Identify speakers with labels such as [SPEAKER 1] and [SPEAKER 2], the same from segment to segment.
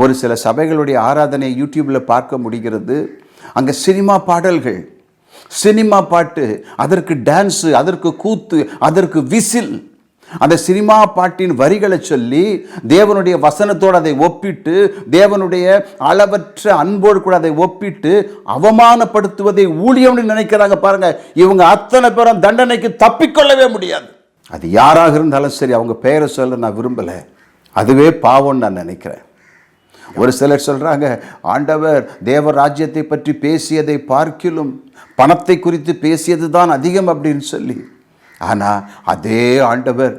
[SPEAKER 1] ஒரு சில சபைகளுடைய ஆராதனை யூடியூப்பில் பார்க்க முடிகிறது. அங்கே சினிமா பாடல்கள் சினிமா பாட்டு அதற்கு டான்ஸு அதற்கு கூத்து அதற்கு விசில். அந்த சினிமா பாட்டின் வரிகளை சொல்லி தேவனுடைய வசனத்தோடு அதை ஒப்பிட்டு தேவனுடைய அளவற்ற அன்போடு கூட அதை ஒப்பிட்டு அவமானப்படுத்துவதை ஊழியம்னு நினைக்கிறாங்க பாருங்க. இவங்க அத்தனை பேரும் தண்டனைக்கு தப்பிக்கொள்ளவே முடியாது. அது யாராக இருந்தாலும் சரி அவங்க பெயரை சொல்ல நான் விரும்பலை. அதுவே பாவம்னு நான் நினைக்கிறேன். ஒரு சிலர் சொல்றாங்க ஆண்டவர் தேவ ராஜ்யத்தை பற்றி பேசியதை பார்க்கிலும் பணத்தை குறித்து பேசியது தான் அதிகம் அப்படின்னு சொல்லி. ஆனால் அதே ஆண்டவர்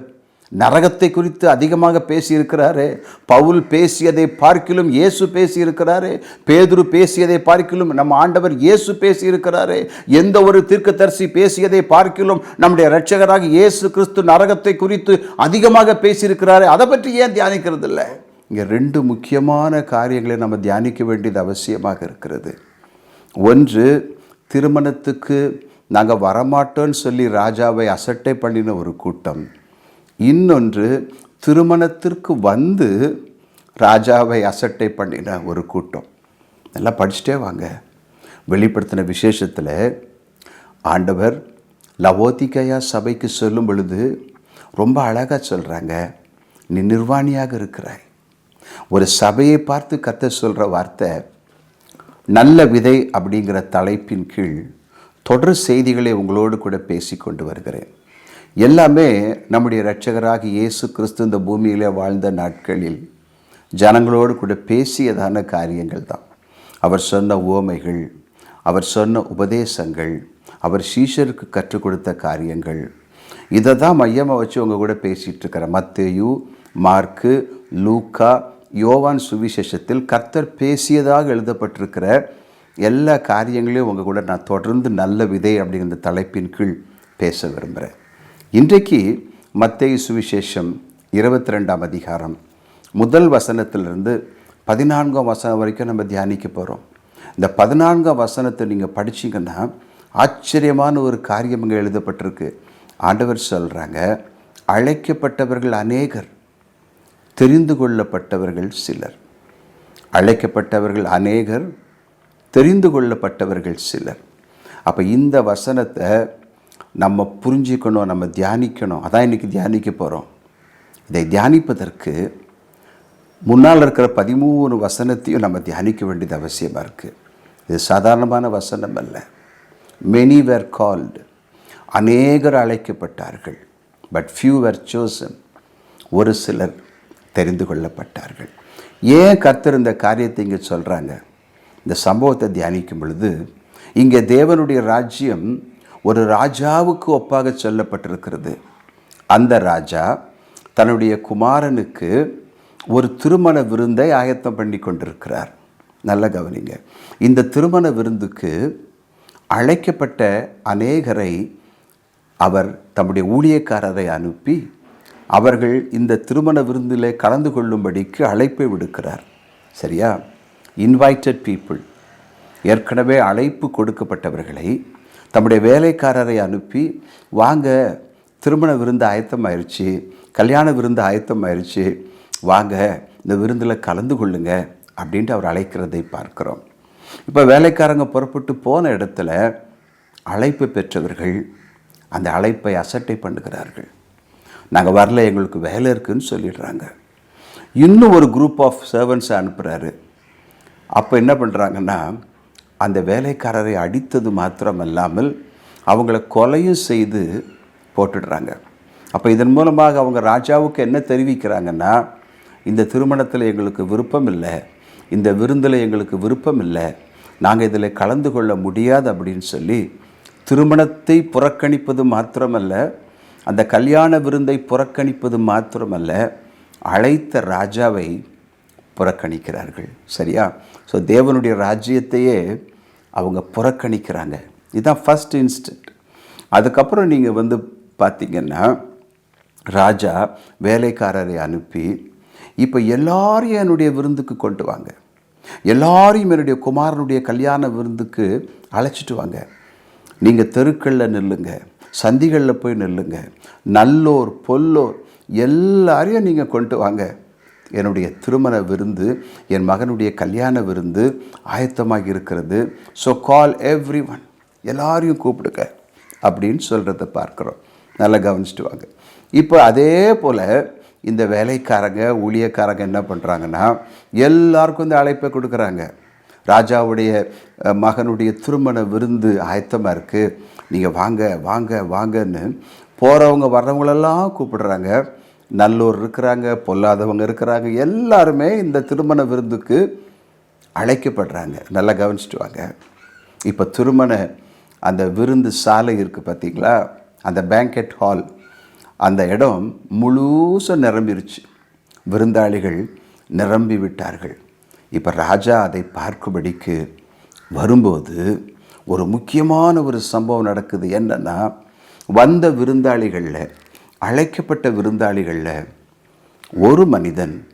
[SPEAKER 1] நரகத்தை குறித்து அதிகமாக பேசியிருக்கிறாரே பவுல் பேசியதை பார்க்கிலும் இயேசு பேசியிருக்கிறாரே பேதுரு பேசியதை பார்க்கிலும் நம்ம ஆண்டவர் இயேசு பேசியிருக்கிறாரே எந்த ஒரு தீர்க்கதரிசி பேசியதை பார்க்கிலும் நம்முடைய இரட்சகராக இயேசு கிறிஸ்து நரகத்தை குறித்து அதிகமாக பேசியிருக்கிறாரே அதை பற்றி ஏன் தியானிக்கிறது இல்லை இங்கே ரெண்டு முக்கியமான காரியங்களை நம்ம தியானிக்க வேண்டியது அவசியமாக இருக்கிறது. ஒன்று திருமணத்துக்கு நாங்கள் வரமாட்டோன்னு சொல்லி ராஜாவை அசட்டை பண்ணின ஒரு கூட்டம். இன்னொன்று திருமணத்திற்கு வந்து ராஜாவை அசட்டை பண்ணின ஒரு கூட்டம். நல்லா படிச்சுட்டே வாங்க. வெளிப்படுத்தின விசேஷத்தில் ஆண்டவர் லவோதிகையா சபைக்கு சொல்லும் பொழுது ரொம்ப அழகாக சொல்கிறாங்க நீ நிர்வாணியாக இருக்கிறாய். ஒரு சபையை பார்த்து கத்த சொல்கிற வார்த்தை நல்ல விதை அப்படிங்கிற தலைப்பின் கீழ் தொடர் செய்திகளை உங்களோடு கூட பேசி கொண்டு வருகிறேன். எல்லாமே நம்முடைய இரட்சகராக இயேசு கிறிஸ்து இந்த பூமியிலே வாழ்ந்த நாட்களில் ஜனங்களோடு கூட பேசியதான காரியங்கள் தான். அவர் சொன்ன உவமைகள் அவர் சொன்ன உபதேசங்கள் அவர் சீஷருக்கு கற்றுக் கொடுத்த காரியங்கள் இதை தான் மையமாக வச்சு உங்கள் கூட பேசிகிட்டு இருக்கிறேன். மத்தேயு மார்க்கு லூக்கா யோவான் சுவிசேஷத்தில் கர்த்தர் பேசியதாக எழுதப்பட்டிருக்கிற எல்லா காரியங்களையும் உங்கள் கூட நான் தொடர்ந்து நல்ல விதை அப்படிங்கிற தலைப்பின் கீழ் பேச விரும்புகிறேன் இன்றைக்கு மத்திய சுவிசேஷம் இருபத்தி ரெண்டாம் அதிகாரம் முதல் வசனத்திலிருந்து பதினான்காம் வசனம் வரைக்கும் நம்ம தியானிக்க போகிறோம் இந்த பதினான்காம் வசனத்தை நீங்கள் படிச்சீங்கன்னா ஆச்சரியமான ஒரு காரியம் இங்கே எழுதப்பட்டிருக்கு. ஆண்டவர் சொல்கிறாங்க அழைக்கப்பட்டவர்கள் அநேகர். தெரிந்து கொள்ளப்பட்டவர்கள் சிலர். அழைக்கப்பட்டவர்கள் அநேகர் தெரிந்து கொள்ளப்பட்டவர்கள் சிலர். அப்போ இந்த வசனத்தை நம்ம புரிஞ்சிக்கணும் நம்ம தியானிக்கணும். அதான் இன்றைக்கி தியானிக்க போகிறோம் இதை தியானிப்பதற்கு முன்னால் இருக்கிற பதிமூணு வசனத்தையும் நம்ம தியானிக்க வேண்டியது அவசியமாக இருக்குது இது சாதாரணமான வசனம் அல்ல. மெனி வேர் கால்டு அநேகர் அழைக்கப்பட்டார்கள். பட் ஃபியூ வேர் சோசன் ஒரு சிலர். தெரிந்து கொள்ளப்பட்டார்கள். ஏன் கர்த்தர் இந்த காரியத்தை இங்கே சொல்கிறாங்க இந்த சம்பவத்தை தியானிக்கும் பொழுது இங்கே தேவனுடைய ராஜ்யம் ஒரு ராஜாவுக்கு ஒப்பாக சொல்லப்பட்டிருக்கிறது. அந்த ராஜா தன்னுடைய குமாரனுக்கு ஒரு திருமண விருந்தை ஆயத்தம் பண்ணி கொண்டிருக்கிறார். நல்ல கவனிங்க. இந்த திருமண விருந்துக்கு அழைக்கப்பட்ட அநேகரை அவர் தம்முடைய ஊழியக்காரரை அனுப்பி அவர்கள் இந்த திருமண விருந்தில் கலந்து கொள்ளும்படிக்கு அழைப்பை விடுக்கிறார். சரியா? இன்வைட்டட் பீப்புள் ஏற்கனவே அழைப்பு கொடுக்கப்பட்டவர்களை தம்முடைய வேலைக்காரரை அனுப்பி வாங்க திருமண விருந்து ஆயத்தம் ஆயிடுச்சு கல்யாண விருந்து ஆயத்தம் ஆயிடுச்சு வாங்க இந்த விருந்தில் கலந்து கொள்ளுங்க அப்படின்ட்டு அவர் அழைக்கிறதை பார்க்கிறோம். இப்போ வேலைக்காரங்க புறப்பட்டு போன இடத்துல அழைப்பு பெற்றவர்கள் அந்த அழைப்பை அசட்டை பண்ணுகிறார்கள். நாங்கள் வரல எங்களுக்கு வேலை இருக்குதுன்னு சொல்லிடுறாங்க. இன்னும் ஒரு குரூப் ஆஃப் சர்வன்ஸை அனுப்புகிறாரு அப்போ என்ன பண்ணுறாங்கன்னா அந்த வேலைக்காரரை அடித்தது மாத்திரமல்லாமல் அவங்கள கொலையும் செய்து போட்டுடுறாங்க. அப்போ இதன் மூலமாக அவங்க ராஜாவுக்கு என்ன தெரிவிக்கிறாங்கன்னா இந்த திருமணத்தில் எங்களுக்கு விருப்பம் இல்லை இந்த விருந்தில் எங்களுக்கு விருப்பம் இல்லை நாங்கள் இதில் கலந்து கொள்ள முடியாது அப்படின்னு சொல்லி திருமணத்தை புறக்கணிப்பது மாத்திரமல்ல அந்த கல்யாண விருந்தை புறக்கணிப்பது மாத்திரமல்ல அழைத்த ராஜாவை புறக்கணிக்கிறார்கள். சரியா? ஸோ தேவனுடைய ராஜ்யத்தையே அவங்க புறக்கணிக்கிறாங்க. இதுதான் ஃபஸ்ட் இன்ஸ்டன்ட் அதுக்கப்புறம் நீங்கள் வந்து பார்த்தீங்கன்னா ராஜா வேலைக்காரரை அனுப்பி இப்போ எல்லாரையும் என்னுடைய விருந்துக்கு கொண்டு வாங்க. எல்லாரையும் என்னுடைய குமாரனுடைய கல்யாண விருந்துக்கு அழைச்சிட்டு வாங்க. நீங்கள் தெருக்களில் நில்லுங்கள் சந்திகளில் போய் நில்லுங்க. நல்லோர் பொல்லோர் எல்லாரையும் நீங்கள் கொண்டு வாங்க. என்னுடைய திருமண விருந்து என் மகனுடைய கல்யாண விருந்து ஆயத்தமாக இருக்கிறது. ஸோ கால் எவ்ரி ஒன் எல்லாரையும் கூப்பிடுங்க. அப்படின்னு சொல்கிறத பார்க்குறோம். நல்லா கவனிச்சுட்டு வாங்க. இப்போ அதே போல் இந்த வேலைக்காரங்க ஊழியக்காரங்க என்ன பண்ணுறாங்கன்னா எல்லாருக்கும் இந்த அழைப்பை கொடுக்குறாங்க. ராஜாவுடைய மகனுடைய திருமண விருந்து ஆயத்தமாக இருக்குது நீங்கள் வாங்க வாங்க வாங்கன்னு போகிறவங்க வர்றவங்களெல்லாம் கூப்பிடுறாங்க. நல்லூர் இருக்கிறாங்க பொல்லாதவங்க இருக்கிறாங்க எல்லாருமே இந்த திருமண விருந்துக்கு அழைக்கப்படுறாங்க. நல்லா கவனிச்சுட்டு வாங்க இப்போ திருமண அந்த விருந்து சாலை இருக்குது பார்த்தீங்களா அந்த பேங்கெட் ஹால் அந்த இடம் முழுசாக நிரம்பிருச்சு. விருந்தாளிகள் நிரம்பி விட்டார்கள் இப்போ ராஜா அதை பார்க்கும்படிக்கு வரும்போது ஒரு முக்கியமான ஒரு சம்பவம் நடக்குது என்னன்னா வந்த விருந்தாளிகளில் அழைக்கப்பட்ட விருந்தாளிகளில் ஒரு மனிதன்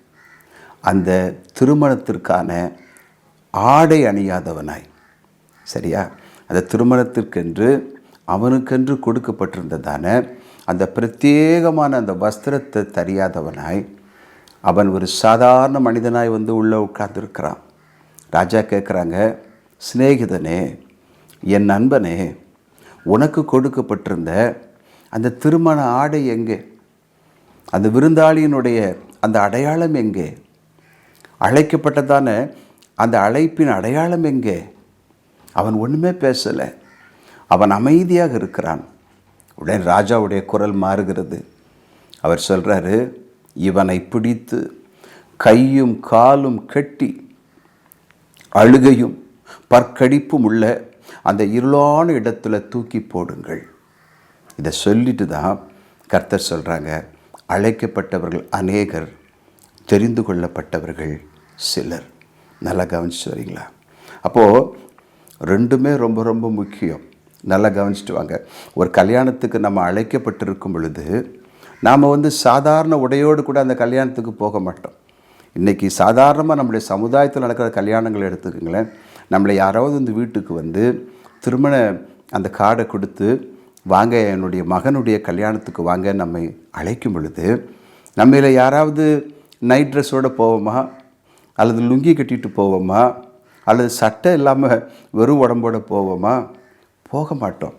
[SPEAKER 1] அந்த திருமணத்திற்கான ஆடை அணியாதவனாய் சரியா? அந்த திருமணத்திற்கென்று அவனுக்கென்று கொடுக்கப்பட்டிருந்ததான அந்த பிரத்யேகமான அந்த வஸ்திரத்தை தெரியாதவனாய் அவன் ஒரு சாதாரண மனிதனாய் வந்து உள்ளே உட்கார்ந்துருக்கிறான். ராஜா கேட்குறாங்க சிநேகிதனே என் நண்பனே உனக்கு கொடுக்கப்பட்டிருந்த அந்த திருமண ஆடை எங்கே? அந்த விருந்தாளியினுடைய அந்த அடையாளம் எங்கே? அழைக்கப்பட்டதான அந்த அழைப்பின் அடையாளம் எங்கே? அவன் ஒன்றுமே பேசலை. அவன் அமைதியாக இருக்கிறான். உடனே ராஜாவுடைய குரல் மாறுகிறது. அவர் சொல்கிறாரு இவனை பிடித்து கையும் காலும் கட்டி அழுகையும் பற்கடிப்பும் உள்ள அந்த இருளான இடத்துல தூக்கி போடுங்கள். இதை சொல்லிட்டு தான் கர்த்தர் சொல்கிறாங்க அழைக்கப்பட்டவர்கள் அநேகர் தெரிந்து கொள்ளப்பட்டவர்கள் சிலர். நல்லா கவனிச்சுட்டு வரீங்களா? அப்போது ரெண்டுமே ரொம்ப ரொம்ப முக்கியம். நல்லா கவனிச்சுட்டு வாங்க. ஒரு கல்யாணத்துக்கு நம்ம அழைக்கப்பட்டிருக்கும் பொழுது நாம் வந்து சாதாரண உடையோடு கூட அந்த கல்யாணத்துக்கு போக மாட்டோம். இன்றைக்கி சாதாரணமாக நம்முடைய சமுதாயத்தில் நடக்கிற கல்யாணங்களை எடுத்துக்கங்களேன். நம்மளை யாராவது இந்த வீட்டுக்கு வந்து திருமண அந்த கார்டை கொடுத்து வாங்க என்னுடைய மகனுடைய கல்யாணத்துக்கு வாங்க நம்மை அழைக்கும் பொழுது நம்மள யாராவது நைட் ட்ரெஸ்ஸோடு போவோமா? அல்லது லுங்கி கட்டிட்டு போவோமா? அல்லது சட்டை இல்லாமல் வெறும் உடம்போட போவோமா? போக மாட்டோம்.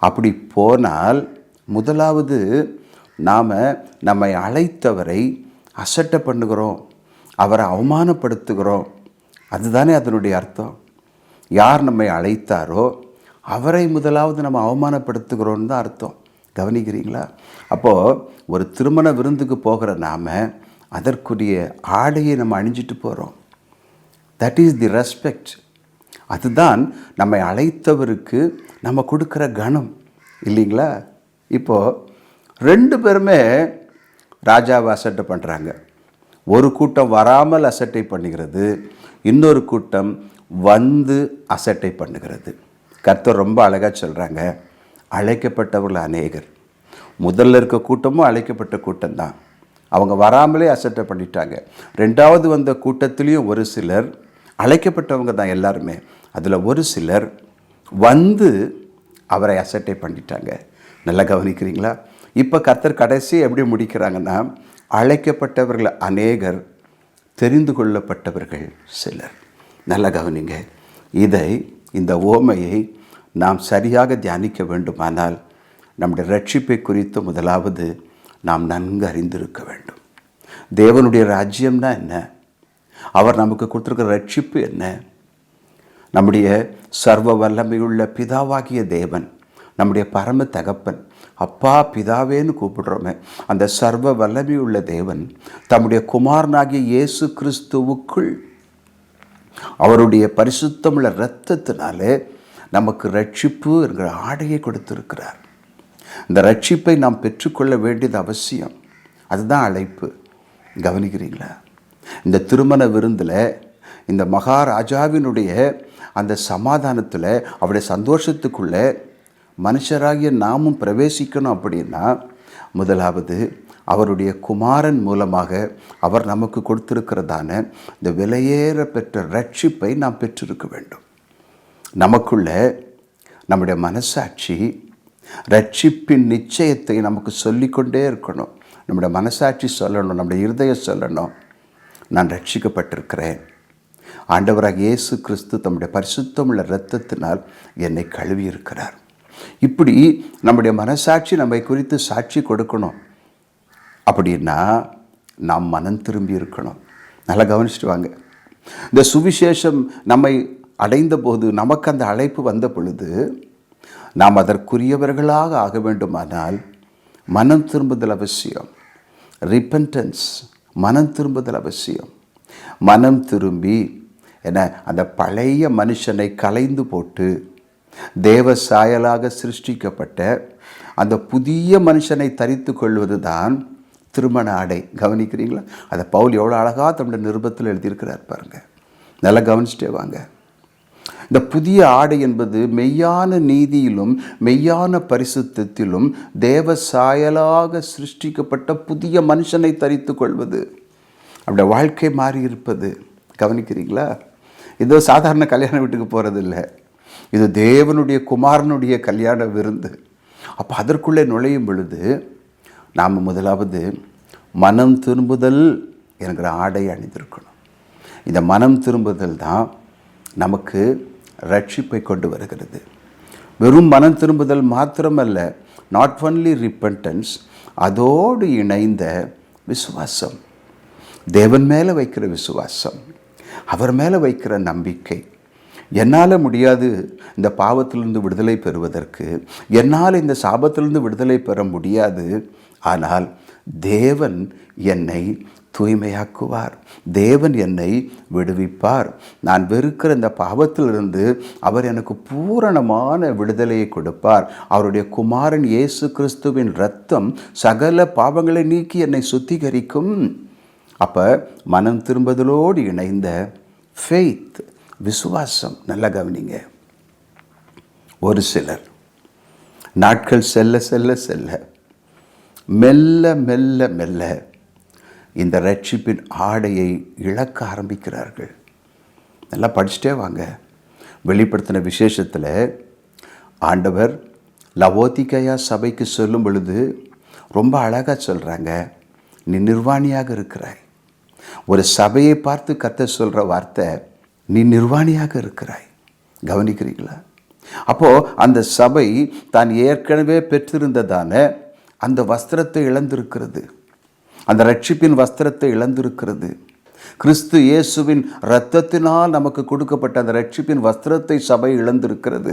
[SPEAKER 1] அப்படி போனால் முதலாவது நாம் நம்மை அழைத்தவரை அசட்டை பண்ணுகிறோம். அவரை அவமானப்படுத்துகிறோம். அதுதானே அதனுடைய அர்த்தம். யார் நம்மை அழைத்தாரோ அவரை முதலாவது நம்ம அவமானப்படுத்துகிறோன்னு தான் அர்த்தம். கவனிக்கிறீங்களா? அப்போது ஒரு திருமண விருந்துக்கு போகிற நாம் அதற்குரிய ஆடையை நம்ம அணிஞ்சிட்டு போகிறோம் தட் இஸ் தி ரெஸ்பெக்ட் அதுதான் நம்மை அழைத்தவருக்கு நம்ம கொடுக்குற கணம். இல்லைங்களா? இப்போது ரெண்டு பேருமே ராஜாவை அசட்டை பண்ணுறாங்க ஒரு கூட்டம் வராமல் அசட்டை பண்ணுகிறது இன்னொரு கூட்டம் வந்து அசட்டை பண்ணுகிறது. கர்த்தர் ரொம்ப அழகாக சொல்கிறாங்க அழைக்கப்பட்டவர்கள் அநேகர். முதல்ல இருக்க கூட்டமும் அழைக்கப்பட்ட கூட்டம்தான். அவங்க வராமலே அசட்டை பண்ணிட்டாங்க. ரெண்டாவது வந்த கூட்டத்திலையும் ஒரு சிலர் அழைக்கப்பட்டவங்க தான் எல்லாருமே. அதில் ஒரு சிலர் வந்து அவரை அசட்டை பண்ணிட்டாங்க. நல்லா கவனிக்கிறீங்களா? இப்போ கர்த்தர் கடைசி எப்படி முடிக்கிறாங்கன்னா அழைக்கப்பட்டவர்கள் அநேகர் தெரிந்து கொள்ளப்பட்டவர்கள் சிலர். நல்லா கவனிங்க. இதை இந்த ஓமையை நாம் சரியாக தியானிக்க வேண்டுமானால் நம்முடைய ரட்சிப்பை குறித்து முதலாவது நாம் நன்கு அறிந்திருக்க வேண்டும். தேவனுடைய ராஜ்யம்னா என்ன? அவர் நமக்கு கொடுத்துருக்கிற ரட்சிப்பு என்ன? நம்முடைய சர்வ வல்லமையுள்ள பிதாவாகிய தேவன் நம்முடைய பரம தகப்பன் அப்பா பிதாவேன்னு கூப்பிடுறோமே. அந்த சர்வ வல்லமையுள்ள தேவன் தம்முடைய குமாரனாகிய இயேசு கிறிஸ்துவுக்குள் அவருடைய பரிசுத்தமுள்ள இரத்தத்தினாலே நமக்கு ரட்சிப்பு என்கிற ஆடையை கொடுத்திருக்கிறார். இந்த ரட்சிப்பை நாம் பெற்றுக்கொள்ள வேண்டியது அவசியம். அதுதான் அழைப்பு. கவனிக்கிறீங்களா? இந்த திருமண விருந்தில் இந்த மகாராஜாவினுடைய அந்த சமாதானத்தில் அவருடைய சந்தோஷத்துக்குள்ளே மனுஷராகிய நாமும் பிரவேசிக்கணும் அப்படின்னா முதலாவது அவருடைய குமாரன் மூலமாக அவர் நமக்கு கொடுத்திருக்கிறதான இந்த விலையேற பெற்ற ரட்சிப்பை நாம் பெற்றிருக்க வேண்டும். நமக்குள்ள நம்முடைய மனசாட்சி ரட்சிப்பின் நிச்சயத்தை நமக்கு சொல்லிக்கொண்டே இருக்கணும். நம்முடைய மனசாட்சி சொல்லணும் நம்முடைய இருதயம் சொல்லணும். நான் ரட்சிக்கப்பட்டிருக்கிறேன். ஆண்டவராக இயேசு கிறிஸ்து தம்முடைய பரிசுத்தமுள்ள இரத்தத்தினால் என்னை கழுவி இருக்கிறார் இப்படி நம்முடைய மனசாட்சி நம்மை குறித்து சாட்சி கொடுக்கணும். அப்படின்னா நாம் மனம் திரும்பி இருக்கணும். நல்லா கவனிச்சுட்டு வாங்க. இந்த சுவிசேஷம் நம்மை அடைந்த போது நமக்கு அந்த அழைப்பு வந்த பொழுது நாம் அதற்குரியவர்களாக ஆக வேண்டுமானால் மனம் திரும்புதல் அவசியம். ரிப்பன்டன்ஸ் மனம் திரும்புதல் அவசியம். மனம் திரும்பி என்ன அந்த பழைய மனுஷனை கலைந்து போட்டு தேவ சாயலாக சிருஷ்டிக்கப்பட்ட அந்த புதிய மனுஷனை தரித்து கொள்வது தான் திருமண ஆடை. கவனிக்கிறீங்களா? அதை பவுல் எவ்வளோ அழகாக தன்னுடைய நிருபத்தில் எழுதியிருக்கிறார் பாருங்க. நல்லா கவனிச்சிட்டே வாங்க. இந்த புதிய ஆடை என்பது மெய்யான நீதியிலும் மெய்யான பரிசுத்தத்திலும் தேவ சாயலாக சிருஷ்டிக்கப்பட்ட புதிய மனுஷனை தரித்து கொள்வது. அப்படியே வாழ்க்கை மாறி இருப்பது. கவனிக்கிறீங்களா? இதோ சாதாரண கல்யாண வீட்டுக்கு போகிறது இல்லை இது தேவனுடைய குமாரனுடைய கல்யாண விருந்து. அப்போ அதற்குள்ளே நுழையும் பொழுது நாம் முதலாவது மனம் திரும்புதல் என்கிற ஆடை அணிந்திருக்கணும். இந்த மனம் திரும்புதல் தான் நமக்கு ரட்சிப்பை கொண்டு வருகிறது. வெறும் மனம் திரும்புதல் மாத்திரமல்ல நாட் ஒன்லி ரிப்பன்டன்ஸ் அதோடு இணைந்த விசுவாசம். தேவன் மேலே வைக்கிற விசுவாசம் அவர் மேலே வைக்கிற நம்பிக்கை என்னால் முடியாது இந்த பாவத்திலிருந்து விடுதலை பெறுவதற்கு. என்னால் இந்த சாபத்திலிருந்து விடுதலை பெற முடியாது. ஆனால் தேவன் என்னை தூய்மையாக்குவார். தேவன் என்னை விடுவிப்பார். நான் வெறுக்கிற இந்த பாவத்திலிருந்து அவர் எனக்கு பூரணமான விடுதலையை கொடுப்பார். அவருடைய குமாரன் இயேசு கிறிஸ்துவின் ரத்தம் சகல பாவங்களை நீக்கி என்னை சுத்திகரிக்கும். அப்போ மனம் திரும்புதலோடு இணைந்த ஃபெய்த் விசுவாசம் நல்லா கவனிங்க. ஒரு சிலர் நாட்கள் செல்ல செல்ல செல்ல மெல்ல மெல்ல மெல்ல இந்த ரட்சிப்பின் ஆடையை இழக்க ஆரம்பிக்கிறார்கள். நல்லா படிச்சுட்டே வாங்க. வெளிப்படுத்தின விசேஷத்தில் ஆண்டவர் லவோதிகையா சபைக்கு சொல்லும் பொழுது ரொம்ப அழகாக சொல்கிறாங்க நீ நிர்வாணியாக இருக்கிறாய். ஒரு சபையை பார்த்து கத்த சொல்கிற வார்த்தை நீ நிர்வாணியாக இருக்கிறாய். கவனிக்கிறீங்களா அப்போது அந்த சபை தான் ஏற்கனவே பெற்றிருந்ததான அந்த வஸ்திரத்தை இழந்திருக்கிறது. அந்த ரட்சிப்பின் வஸ்திரத்தை இழந்திருக்கிறது. கிறிஸ்து இயேசுவின் இரத்தத்தினால் நமக்கு கொடுக்கப்பட்ட அந்த ரட்சிப்பின் வஸ்திரத்தை சபை இழந்திருக்கிறது.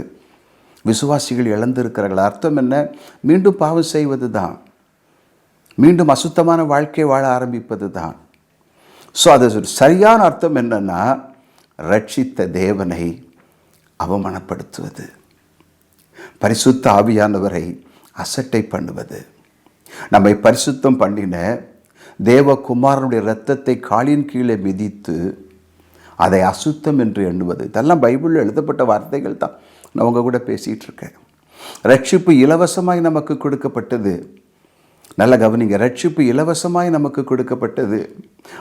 [SPEAKER 1] விசுவாசிகள் இழந்திருக்கிறார்கள். அர்த்தம் என்ன? மீண்டும் பாவம் செய்வது தான் மீண்டும் அசுத்தமான வாழ்க்கை வாழ ஆரம்பிப்பது தான் ஸோ அது சரியான அர்த்தம் என்னென்னா ரட்சித்த தேவனை அவமானப்படுத்துவது. பரிசுத்த ஆவியானவரை அசட்டை பண்ணுவது. நம்மை பரிசுத்தம் பண்ணின தேவகுமாரனுடைய இரத்தத்தை காலின் கீழே மிதித்து அதை அசுத்தம் என்று எண்ணுவது. இதெல்லாம் பைபிளில் எழுதப்பட்ட வார்த்தைகள் தான். நான் உங்கள் கூட பேசிகிட்டு இருக்கேன். ரட்சிப்பு இலவசமாய் நமக்கு கொடுக்கப்பட்டது. நல்ல கவனிங்க ரட்சிப்பு இலவசமாய் நமக்கு கொடுக்கப்பட்டது.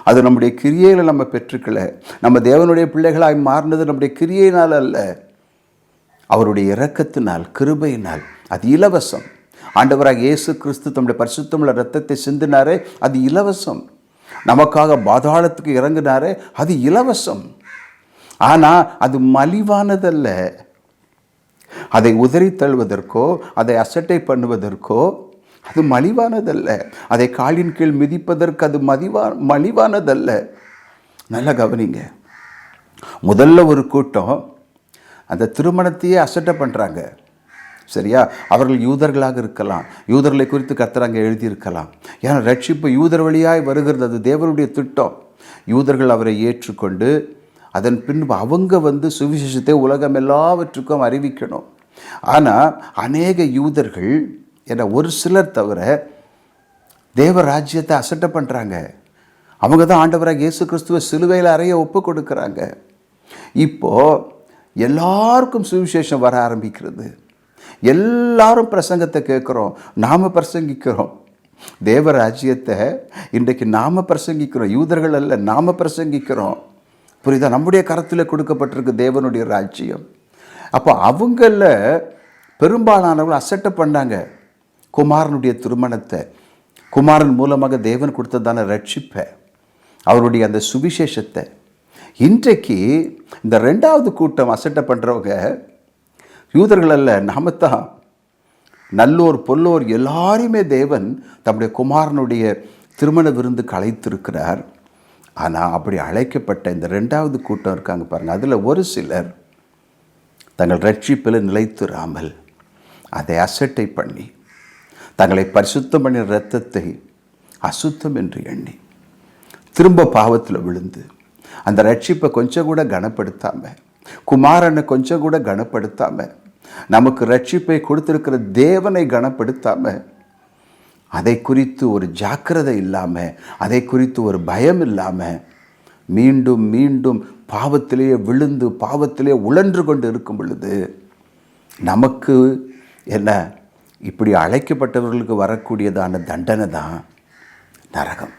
[SPEAKER 1] அது நம்முடைய கிரியையில் நம்ம பெற்றுக்கல. நம்ம தேவனுடைய பிள்ளைகளாய் மாறினது நம்முடைய கிரியையினால் அல்ல. அவருடைய இரக்கத்தினால் கிருபையினால் அது இலவசம். ஆண்டவராக இயேசு கிறிஸ்து தம்முடைய பரிசுத்தமுள்ள ரத்தத்தை சிந்தினாரே அது இலவசம். நமக்காக பாதாளத்துக்கு இறங்கினாரே அது இலவசம். ஆனால் அது மலிவானதல்ல. அதை உதறி தள்ளுவதற்கோ அதை அசட்டை பண்ணுவதற்கோ அது மலிவானதல்ல. அதை காலின் கீழ் மிதிப்பதற்கு அது மதிவா மலிவானதல்ல. நல்லா கவனிங்க. முதல்ல ஒரு கூட்டம் அந்த திருமணத்தையே அசட்டை பண்ணுறாங்க சரியா? அவர்கள் யூதர்களாக இருக்கலாம். யூதர்களை குறித்து கத்துறாங்க எழுதியிருக்கலாம். ஏன்னா ரட்சிப்பு யூதர் வழியாய் வருகிறது. அது தேவனுடைய திட்டம். யூதர்கள் அவரை ஏற்றுக்கொண்டு அதன் பின்பு அவங்க வந்து சுவிசேஷத்தை உலகம் எல்லாவற்றுக்கும் அறிவிக்கணும். ஆனால் அநேக யூதர்கள் என ஒரு சிலர் தவிர தேவ ராஜ்யத்தை அசட்டை பண்ணுறாங்க அவங்க தான் ஆண்டவராக இயேசு கிறிஸ்துவ சிலுவையில் அறைய ஒப்பு கொடுக்குறாங்க. இப்போது எல்லாருக்கும் சுவிசேஷம் வர ஆரம்பிக்கிறது. எல்லாரும் பிரசங்கத்தை கேட்குறோம் நாம் பிரசங்கிக்கிறோம். தேவ ராஜ்யத்தை இன்றைக்கு நாம் பிரசங்கிக்கிறோம். யூதர்கள் அல்ல நாம் பிரசங்கிக்கிறோம். புரியுதா? நம்முடைய கரத்தில் கொடுக்கப்பட்டிருக்கு தேவனுடைய ராஜ்யம். அப்போ அவங்கள பெரும்பாலானவர்கள் அசட்டை பண்ணாங்க. குமாரனுடைய திருமணத்தை குமாரன் மூலமாக தேவன் கொடுத்ததான ரட்சிப்பை அவருடைய அந்த சுவிசேஷத்தை இன்றைக்கு இந்த ரெண்டாவது கூட்டம் அசட்டை பண்ணுறவங்க யூதர்கள் அல்ல நாம தான் நல்லோர் பொல்லோர் எல்லாரையுமே தேவன் தம்முடைய குமாரனுடைய திருமண விருந்துக்கு அழைத்திருக்கிறார். ஆனால் அப்படி அழைக்கப்பட்ட இந்த ரெண்டாவது கூட்டம் இருக்காங்க பாருங்கள் அதில் ஒரு சிலர் தங்கள் ரட்சிப்பில் நிலைத்திராமல் அதை அசட்டை பண்ணி தங்களை பரிசுத்தம் பண்ணின இரத்தத்தை அசுத்தம் என்று எண்ணி திரும்ப பாவத்தில் விழுந்து அந்த ரட்சிப்பை கொஞ்சம் கூட கனப்படுத்தாமல் குமாரனை கொஞ்சம் கூட கனப்படுத்தாமல் நமக்கு ரட்சிப்பை கொடுத்திருக்கிற தேவனை கனப்படுத்தாமல் அதை குறித்து ஒரு ஜாக்கிரதை இல்லாமல் அதை குறித்து ஒரு பயம் இல்லாமல் மீண்டும் மீண்டும் பாவத்திலேயே விழுந்து பாவத்திலே உழன்று கொண்டு இருக்கும் பொழுது நமக்கு என்ன? இப்படி அழைக்கப்பட்டவர்களுக்கு வரக்கூடியதான தண்டனை தான் நரகம்.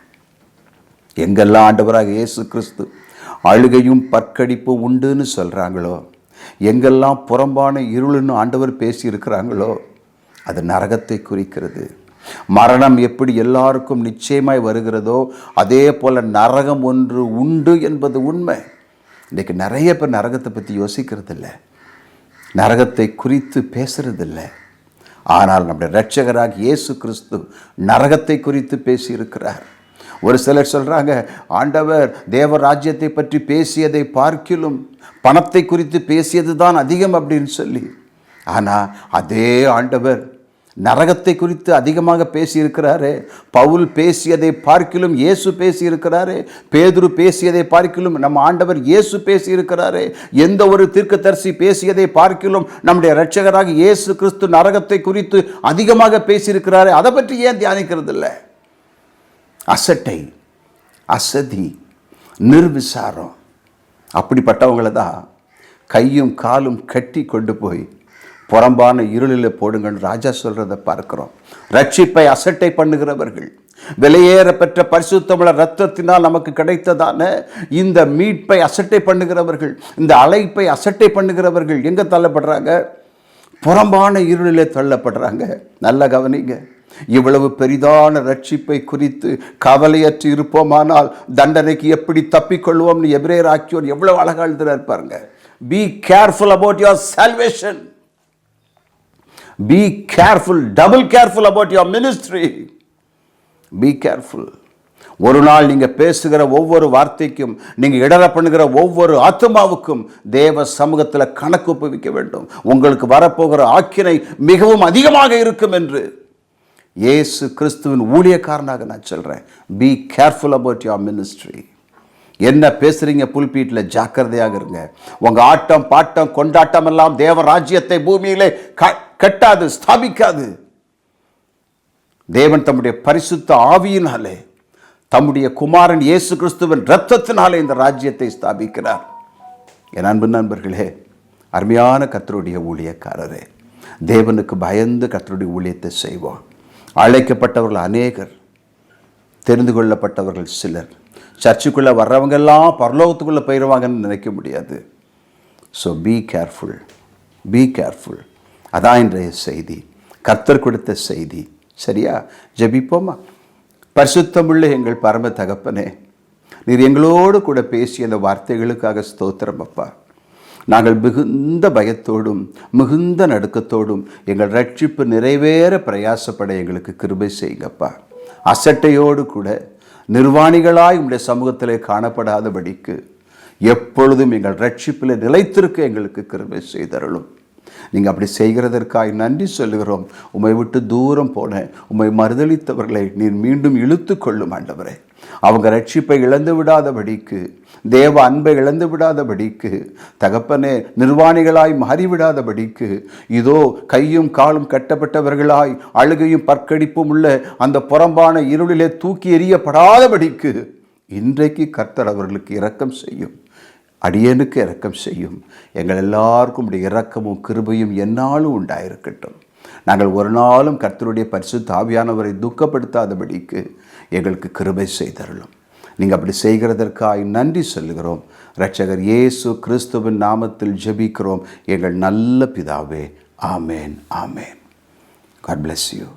[SPEAKER 1] எங்கெல்லாம் ஆண்டவராக இயேசு கிறிஸ்து அழுகையும் பற்கடிப்பும் உண்டுன்னு சொல்கிறாங்களோ எங்கெல்லாம் புறம்பான இருளுன்னு ஆண்டவர் பேசியிருக்கிறாங்களோ அது நரகத்தை குறிக்கிறது. மரணம் எப்படி எல்லாருக்கும் நிச்சயமாய் வருகிறதோ அதே போல் நரகம் ஒன்று உண்டு என்பது உண்மை. இன்றைக்கு நிறைய பேர் நரகத்தை பற்றி யோசிக்கிறதில்ல. நரகத்தை குறித்து பேசுறதில்ல. ஆனால் நம்முடைய ரட்சகராக இயேசு கிறிஸ்து நரகத்தை குறித்து பேசியிருக்கிறார். ஒரு சிலர் சொல்கிறாங்க ஆண்டவர் தேவ ராஜ்யத்தை பற்றி பேசியதை பார்க்கிலும் பணத்தை குறித்து பேசியது தான் அதிகம் அப்படின்னு சொல்லி. ஆனால் அதே ஆண்டவர் நரகத்தை குறித்து அதிகமாக பேசியிருக்கிறாரே பவுல் பேசியதை பார்க்கிலும் இயேசு பேசியிருக்கிறாரே பேதுரு பேசியதை பார்க்கிலும் நம்ம ஆண்டவர் இயேசு பேசியிருக்கிறாரே எந்த ஒரு தீர்க்கதரிசி பேசியதை பார்க்கிலும் நம்முடைய இரட்சகராக இயேசு கிறிஸ்து நரகத்தை குறித்து அதிகமாக பேசியிருக்கிறாரே அதை பற்றி ஏன் தியானிக்கிறது இல்லை அசட்டை அசதி நிர்விசாரம். அப்படிப்பட்டவங்கள தான் கையும் காலும் கட்டி கொண்டு போய் புறம்பான இருளில் போடுங்கள். ராஜா சொல்கிறத பார்க்கிறோம். ரட்சிப்பை அசட்டை பண்ணுகிறவர்கள் விலையேற பெற்ற பரிசுத்தமிழ ரத்தத்தினால் நமக்கு கிடைத்ததான இந்த மீட்பை அசட்டை பண்ணுகிறவர்கள் இந்த அழைப்பை அசட்டை பண்ணுகிறவர்கள் எங்கே தள்ளப்படுறாங்க? புறம்பான இருளிலே தள்ளப்படுறாங்க. நல்ல கவனிங்க. இவ்வளவு பெரிதான ரட்சிப்பை குறித்து கவலையற்று இருப்போமானால் தண்டனைக்கு எப்படி தப்பிக்கொள்வோம்னு எபிரேர் ஆக்கியோர் எவ்வளவு அழகா எழுதுறாரு பாருங்க. Be careful about your salvation be careful double careful about your ministry be careful ஒரு நாள் நீங்கள் பேசுகிற ஒவ்வொரு வார்த்தைக்கும் நீங்கள் இடர பண்ணுகிற ஒவ்வொரு ஆத்மாவுக்கும் தேவ சமூகத்தில் கணக்கு ஒப்புவிக்க வேண்டும். உங்களுக்கு வரப்போகிற ஆக்கினை மிகவும் அதிகமாக இருக்கும் என்று. இயேசு கிறிஸ்துவின் ஊழியக்காரனாக நான் சொல்கிறேன் be careful about your ministry என்ன பேசுறீங்க புல்பீட்டில் ஜாக்கிரதையாக இருங்க. உங்கள் ஆட்டம் பாட்டம் கொண்டாட்டம் எல்லாம் தேவ ராஜ்யத்தை பூமியிலே க- கட்டாது ஸ்தாபிக்காது. தேவன் தம்முடைய பரிசுத்த ஆவியினாலே தம்முடைய குமாரன் இயேசு கிறிஸ்துவின் இரத்தத்தினாலே இந்த ராஜ்யத்தை ஸ்தாபிக்கிறார். என் அன்பு நண்பர்களே அருமையான கத்தருடைய ஊழியக்காரரே தேவனுக்கு பயந்து கத்தருடைய ஊழியத்தை செய்வோம். அழைக்கப்பட்டவர்கள் அநேகர் தெரிந்து கொள்ளப்பட்டவர்கள் சிலர். சர்ச்சுக்குள்ளே வர்றவங்கெல்லாம் பரலோகத்துக்குள்ளே போயிடுவாங்கன்னு நினைக்க முடியாது. So be careful be careful அதான் இன்றைய செய்தி. கர்த்தர் கொடுத்த செய்தி. சரியா? ஜபிப்போமா? பரிசுத்தமுள்ள எங்கள் பரம தகப்பனே நீர் எங்களோடு கூட பேசிய அந்த வார்த்தைகளுக்காக ஸ்தோத்திரம் அப்பா. நாங்கள் மிகுந்த பயத்தோடும் மிகுந்த நடுக்கத்தோடும் எங்கள் ரட்சிப்பு நிறைவேற பிரயாசப்பட எங்களுக்கு கிருபை செய்யுங்கப்பா. அசட்டையோடு கூட நிர்வாணிகளாய் உங்களுடைய சமூகத்திலே காணப்படாதபடிக்கு எப்பொழுதும் எங்கள் ரட்சிப்பில் நிலைத்திருக்க எங்களுக்கு கிருமை செய்தருளும். நீங்கள் அப்படி செய்கிறதற்காய் நன்றி சொல்லுகிறோம். உம்மை விட்டு தூரம் போன உம்மை மறுதளித்தவர்களை நீர் மீண்டும் இழுத்து கொள்ளும் ஆண்டவரே. அவங்க ரட்சிப்பை இழந்து விடாதபடிக்கு தேவ அன்பை இழந்து விடாதபடிக்கு தகப்பனே நிர்வாணிகளாய் மாறிவிடாதபடிக்கு இதோ கையும் காலும் கட்டப்பட்டவர்களாய் அழுகையும் பற்கடிப்பும் உள்ள அந்த புறம்பான இருளிலே தூக்கி எறியப்படாதபடிக்கு இன்றைக்கு கர்த்தர் அவர்களுக்கு இரக்கம் செய்யும். அடியனுக்கு இரக்கம் செய்யும். எங்கள் எல்லாருக்கும் உடைய இரக்கமும் கிருபையும் என்னாலும் உண்டாயிருக்கட்டும். நாங்கள் ஒரு நாளும் கர்த்தருடைய பரிசு தாவியானவரை துக்கப்படுத்தாதபடிக்கு எங்களுக்கு கிருபை செய்தருளும். நீங்கள் அப்படி செய்கிறதற்காக நன்றி சொல்லுகிறோம். ரட்சகர் இயேசு கிறிஸ்துவின் நாமத்தில் ஜெபிக்கிறோம். எங்கள் நல்ல பிதாவே ஆமேன் ஆமேன். God bless you